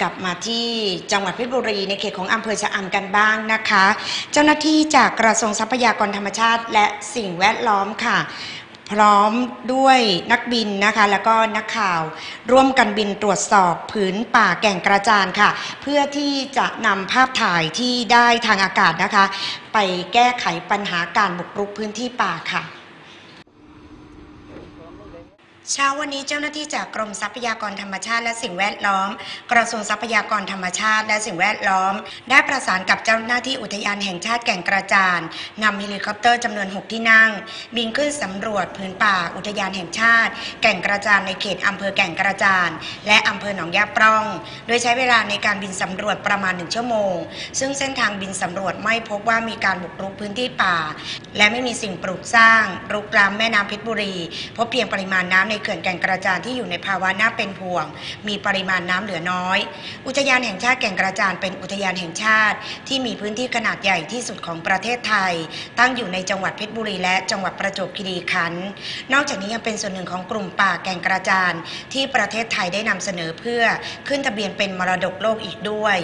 กลับมาที่จังหวัดเพชรบุรีในเขตของอำเภอชะอำกันบ้างนะคะ เจ้าหน้าที่จากกระทรวงทรัพยากรธรรมชาติ และสิ่งแวดล้อมค่ะ พร้อมด้วยนักบินนะคะ แล้วก็นักข่าวร่วมกันบินตรวจสอบผืนป่าแก่งกระจานค่ะ เพื่อที่จะนำภาพถ่ายที่ได้ทางอากาศนะคะ ไปแก้ไขปัญหาการบุกรุกพื้นที่ป่าค่ะ เช้าวันนี้เจ้าหน้าที่จากกรมทรัพยากรธรรมชาติและสิ่งแวดล้อม กระทรวงทรัพยากรธรรมชาติและสิ่งแวดล้อม ได้ประสานกับเจ้าหน้าที่อุทยานแห่งชาติแก่งกระจานนำเฮลิคอปเตอร์จำนวน 6 ที่นั่ง บินขึ้นสำรวจพื้นป่าอุทยานแห่งชาติ แก่งกระจานในเขตอำเภอแก่งกระจานและอำเภอหนองยาปร่อง โดยใช้เวลาในการบินสำรวจประมาณ 1 ชั่วโมง ซึ่งเส้นทางบินสำรวจไม่พบว่ามีการบุกรุกพื้นที่ป่า และไม่มีสิ่งปลูกสร้างรุกรามแม่น้ำเพชรบุรี พบเพียงปริมาณน้ำในเขื่อนแก่งกระจานที่อยู่ในภาวะน่าเป็นห่วง มีปริมาณน้ำเหลือน้อย อุทยานแห่งชาติแก่งกระจานเป็นอุทยานแห่งชาติ ที่มีพื้นที่ขนาดใหญ่ที่สุดของประเทศไทย ตั้งอยู่ในจังหวัดเพชรบุรีและจังหวัดประจวบคีรีขันธ์นอกจากนี้ยังเป็นส่วนหนึ่งของกลุ่มป่าแก่งกระจานที่ประเทศไทยได้นำเสนอเพื่อขึ้นทะเบียนเป็นมรดกโลกอีกด้วย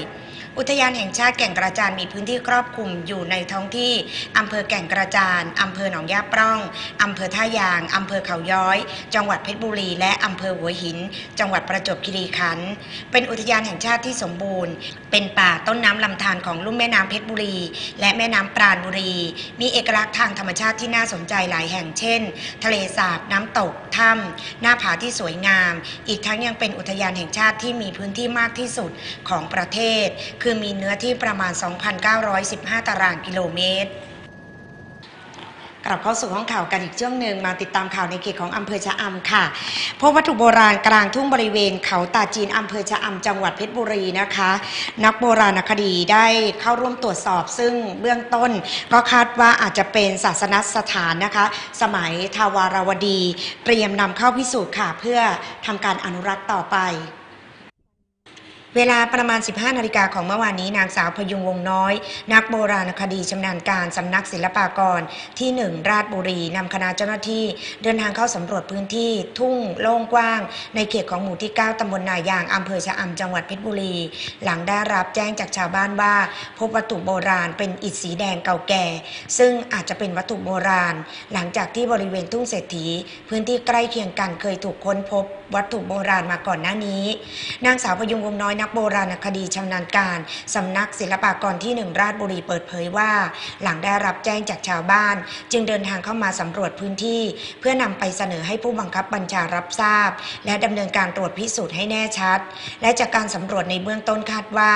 อุทยานแห่งชาติแก่งกระจานมีพื้นที่ครอบคลุมอยู่ในท้องที่อำเภอแก่งกระจานอำเภอหนองยาปร่องอำเภอท่ายางอำเภอเขาย้อย จังหวัดเพชรบุรี และอำเภอหัวหิน จังหวัดประจวบคีรีขันธ์เป็นอุทยานแห่งชาติที่สมบูรณ์ เป็นป่าต้นน้ำลำธารของลุ่มแม่น้ำเพชรบุรี และแม่น้ำปราณบุรี มีเอกลักษณ์ทางธรรมชาติที่น่าสนใจหลายแห่งเช่น ทะเลสาบน้ำตกถ้ำหน้าผาที่สวยงาม อีกทั้งยังเป็นอุทยานแห่งชาติที่มีพื้นที่มากที่สุดของประเทศคือมีเนื้อที่ประมาณ 2,915 ตารางกิโลเมตร กลับเข้าสู่ห้องข่าวกันอีกช่วงหนึ่งมาติดตามข่าวในเขตของอำเภอชะอำค่ะพบวัตถุโบราณกลางทุ่งบริเวณเขาตาจีนอำเภอชะอำจังหวัดเพชรบุรีนะคะ นักโบราณคดีได้เข้าร่วมตรวจสอบ ซึ่งเบื้องต้นก็คาดว่าอาจจะเป็นศาสนสถานนะคะ สมัยทาวารวดี เตรียมนำเข้าพิสูจน์ค่ะ เพื่อทำการอนุรักษ์ต่อไป เวลาประมาณ 15 นาฬิกาของเมื่อวานนี้นางสาวพยุงวงน้อย นักโบราณคดีชำนาญการสำนักศิลปากรที่ 1 ราชบุรีนำคณะเจ้าหน้าที่ เดินทางเข้าสำรวจพื้นที่ ทุ่งโล่งกว้าง ในเขตของหมู่ที่ 9 ตำบลนายางอำเภอชะอำจังหวัดเพชรบุรี หลังได้รับแจ้งจากชาวบ้านว่า พบวัตถุโบราณเป็นอิฐสีแดงเก่าแก่ ซึ่งอาจจะเป็นวัตถุโบราณ หลังจากที่บริเวณทุ่งเศรษฐี พื้นที่ใกล้เคียงกันเคยถูกค้นพบวัตถุโบราณมาก่อนหน้านี้ นางสาวพยุงวงน้อยนักโบราณคดีชำนาญการสำนักศิลปากรที่หนึ่งราชบุรีเปิดเผยว่า หลังได้รับแจ้งจากชาวบ้าน จึงเดินทางเข้ามาสำรวจพื้นที่ เพื่อนำไปเสนอให้ผู้บังคับบัญชารับทราบ และดำเนินการตรวจพิสูจน์ให้แน่ชัด และจากการสำรวจในเบื้องต้นคาดว่า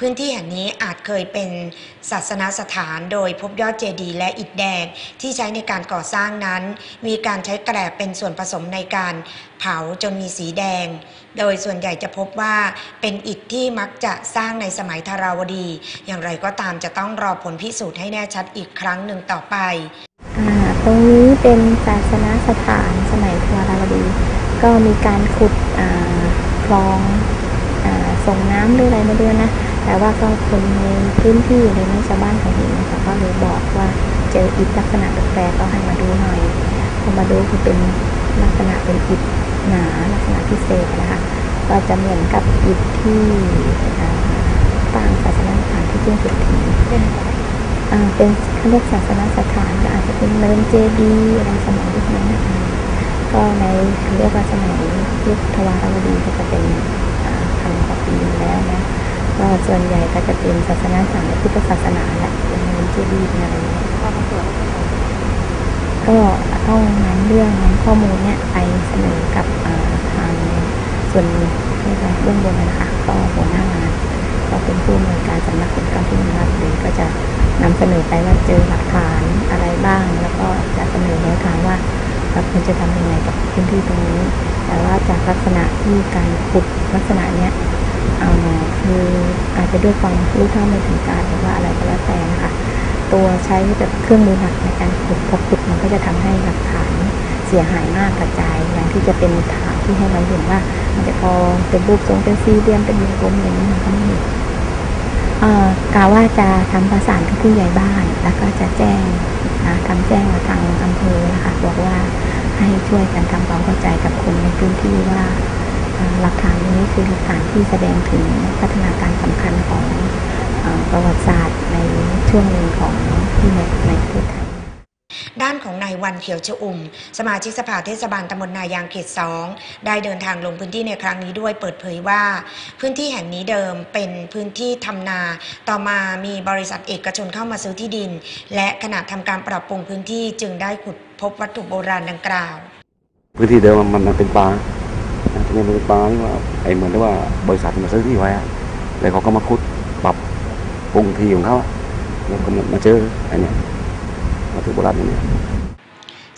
พื้นที่แห่งนี้อาจเคยเป็นศาสนสถานโดยพบยอดเจดีย์และอิฐแดงที่ใช้ในการก่อสร้างนั้น มีการใช้แกลบเป็นส่วนผสมในการ เผาจนมีสีแดง โดยส่วนใหญ่จะพบว่าเป็นอิฐที่มักจะสร้างในสมัยธาราวดี อย่างไรก็ตามจะต้องรอผลพิสูจน์ให้แน่ชัดอีกครั้งหนึ่งต่อไปอตรงนี้เป็นศาสนสถานสมัยทวาราวดี ก็มีการขุดคลองอส่งน้ำหรืออะไรไม่รู้นะ แต่ว่าก็คนในพื้นที่ในนี้ชาวบ้านเขาเห็นนะคะก็เลยบอกว่าเจออิฐลักษณะแปลกๆก็ให้มาดูหน่อยพอมาดูคือเป็นลักษณะเป็นอิฐ หนาลักษณะพิเศษนะคะ ก็จะเหมือนกับอิฐที่อ่างศาสนสถานที่ทุ่งเศรษฐีอ่าเป็นเขาเรียกศาสนสถานก็อาจจะเป็นเนินเจดีย์อะไรสมัยยุคนั้นนะคะก็ในเขาเรียกว่าสมัยยุคทวารวดีก็จะเป็นพันกว่าปีแล้วนะก็ส่วนใหญ่ก็จะเป็นศาสนาสามพุทธศาสนาแหละเป็นเนินเจดีย์อะไรเนี่ย ก็ต้องนำเรื่องนำข้อมูลเนี่ยไปเสนอกับทางส่วนเรียกว่าเบื้องบนนะคะก็หัวหน้างานก็เป็นผู้อำนวยการสำนักศิลกรรมที่หนึ่งราชบุรีก็จะนำเสนอไปว่าเจอหลักฐานอะไรบ้าง แล้วก็จะเสนอแนวทางว่าเราควรจะทำยังไงกับพื้นที่ตรงนี้ แต่ว่าจากลักษณะที่การขุดลักษณะเนี้ยเอาคืออาจจะด้วยความรู้เท่าไม่ถึงการหรือว่าอะไรก็แล้วแต่นะคะ ตัวใช้แบบเครื่องมือหนักในการขุดพอขุดมันก็จะทำให้หลักฐานเสียหายมากกระจายอย่างที่จะเป็นฐานที่ให้เราเห็นว่า มันจะพอเป็นรูปทรงเป็นสี่เหลี่ยมเป็นวงกลมอย่างนี้มันก็ไม่เห็นเอ่อกล่าวว่าจะทำประสานกับผู้ใหญ่บ้าน แล้วก็จะแจ้งนะทำแจ้งมาทางอำเภอนะคะบอกว่าให้ช่วยกันทำความเข้าใจกับคนในพื้นที่ว่าหลักฐานนี้คือหลักฐานที่แสดงถึงพัฒนาการสำคัญของ ประวัติศาสตร์ในช่วงหนึ่งของที่ในในประเทศไทยด้านของนายวันเขียวชอุ่ม สมาชิกสภาเทศบาลตำบลนายางเขตสองได้เดินทางลงพื้นที่ในครั้งนี้ด้วยเปิดเผยว่า พื้นที่แห่งนี้เดิมเป็นพื้นที่ทำนา ต่อมามีบริษัทเอกชนเข้ามาซื้อที่ดิน และขณะทำการปรับปรุงพื้นที่จึงได้ขุดพบวัตถุโบราณดังกล่าว พื้นที่เดิมมันมันเป็นป่านะทีนี้มันเป็นป่านี่ว่าไอ้เหมือนที่ว่าบริษัทมาซื้อที่ไว้อะแล้วเขาก็มาขุดปรับ ปรุงทีของเขาอะแล้วก็มาเจอไอ้เนี่ยวัตถุโบราณนี้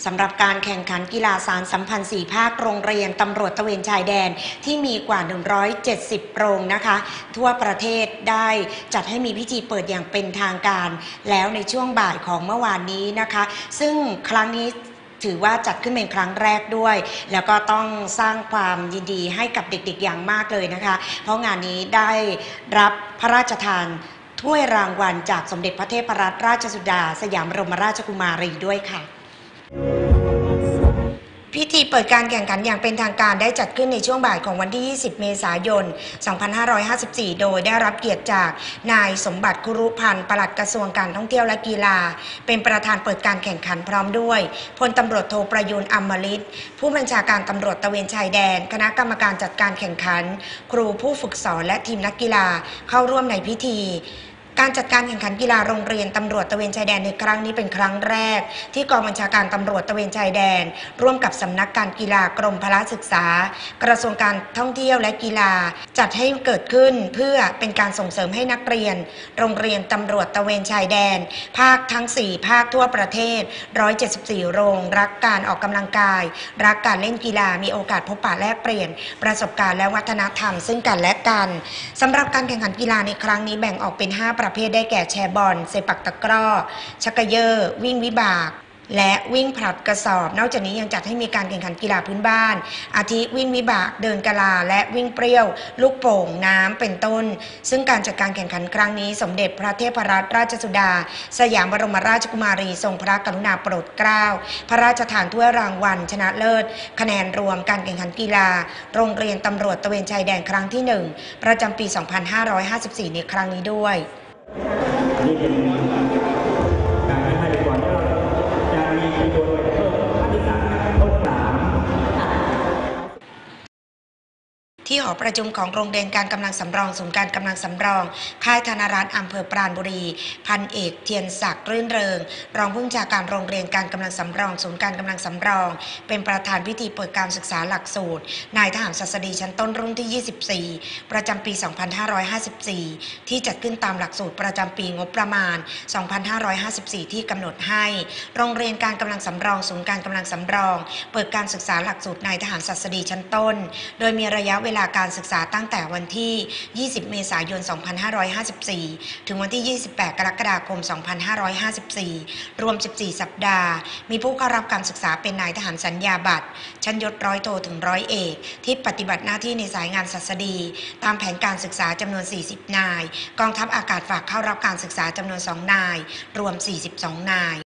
สำหรับการแข่งขันกีฬาสารสัมพันธ์สี่ภาคโรงเรียนตำรวจตะเวนชายแดนที่มีกว่า 170 โรงนะคะ ทั่วประเทศได้จัดให้มีพิธีเปิดอย่างเป็นทางการ แล้วในช่วงบ่ายของเมื่อวานนี้นะคะ ซึ่งครั้งนี้ถือว่าจัดขึ้นเป็นครั้งแรกด้วย แล้วก็ต้องสร้างความยินดีให้กับเด็กๆอย่างมากเลยนะคะ เพราะงานนี้ได้รับพระราชทาน ถ้วยรางวัลจากสมเด็จพระเทพรัตนราชสุดา สยามบรมราชกุมารีด้วยค่ะ พิธีเปิดการแข่งขันอย่างเป็นทางการได้จัดขึ้นในช่วงบ่ายของวันที่ 20 เมษายน 2554 โดยได้รับเกียรติจากนายสมบัติคุรุพันธ์ปลัดกระทรวงการท่องเที่ยวและกีฬา เป็นประธานเปิดการแข่งขันพร้อมด้วยพลตำรวจโทประยุนอมฤตผู้บัญชาการตำรวจตะเวนชายแดน คณะกรรมการจัดการแข่งขัน ครูผู้ฝึกสอนและทีมนักกีฬาเข้าร่วมในพิธี การจัดการแข่งขันกีฬาโรงเรียนตำรวจตะเวนชายแดนในครั้งนี้เป็นครั้งแรก ที่กองบัญชาการตำรวจตะเวนชายแดน ร่วมกับสำนักการกีฬากรมพละศึกษา กระทรวงการท่องเที่ยวและกีฬาจัดให้เกิดขึ้นเพื่อเป็นการส่งเสริมให้นักเรียน โรงเรียนตำรวจตะเวนชายแดน ภาคทั้ง 4 ภาคทั่วประเทศ 174 โรง รักการออกกำลังกาย รักการเล่นกีฬามีโอกาสพบปะแลกเปลี่ยน ประสบการณ์และวัฒนธรรม ซึ่งกันและกันสำหรับการแข่งขันกีฬาในครั้งนี้แบ่งออกเป็น 5ประเภทได้แก่แชร์บอลเซปักตะกร้อ ชักเกยอร์ วิ่งวิบาก และวิ่งผลัดกระสอบ นอกจากนี้ยังจัดให้มีการแข่งขันกีฬาพื้นบ้าน อาทิวิ่งวิบากเดินกะลา และวิ่งเปรี้ยว ลูกโป่งน้ำเป็นต้น ซึ่งการจัดการแข่งขันครั้งนี้ สมเด็จพระเทพรัตนราชสุดา สยามบรมราชกุมารีทรงพระกรุณาโปรดเกล้าพระราชทานถ้วยรางวัล ชนะเลิศ คะแนนรวมการแข่งขันกีฬา โรงเรียนตำรวจตระเวนชายแดนครั้งที่ 1 ประจำปี 2554 ในครั้งนี้ด้วย Thank you. ที่หอประชุมของโรงเรียนการกำลังสำรองศูนย์การกำลังสำรอง ค่ายธนรัตน์อำเภอปราณบุรี พันเอกเทียนศักดิ์รื่นเริง รองผู้บัญชาการโรงเรียนการกำลังสำรองศูนย์การกำลังสำรอง เป็นประธานพิธีเปิดการศึกษาหลักสูตร นายทหารศัสดีชั้นต้นรุ่นที่ 24 ประจำปี 2554 ที่จัดขึ้นตามหลักสูตรประจำปีงบประมาณ 2554 ที่กำหนดให้ โรงเรียนการกำลังสำรองศูนย์การกำลังสำรอง เปิดการศึกษาหลักสูตรนายทหารศัสดีชั้นต้น โดยมีระยะเวลาการศึกษาตั้งแต่วันที่ 20 เมษายน 2554 ถึงวันที่ 28 กรกฎาคม 2554 รวม 14 สัปดาห์ มีผู้เข้ารับการศึกษาเป็นนายทหารสัญญาบัตร ชั้นยศร้อยโทถึงร้อยเอก ที่ปฏิบัติหน้าที่ในสายงานศัสดี ตามแผนการศึกษาจำนวน 40 นาย กองทัพอากาศฝากเข้ารับการศึกษาจำนวน 2 นาย รวม 42 นาย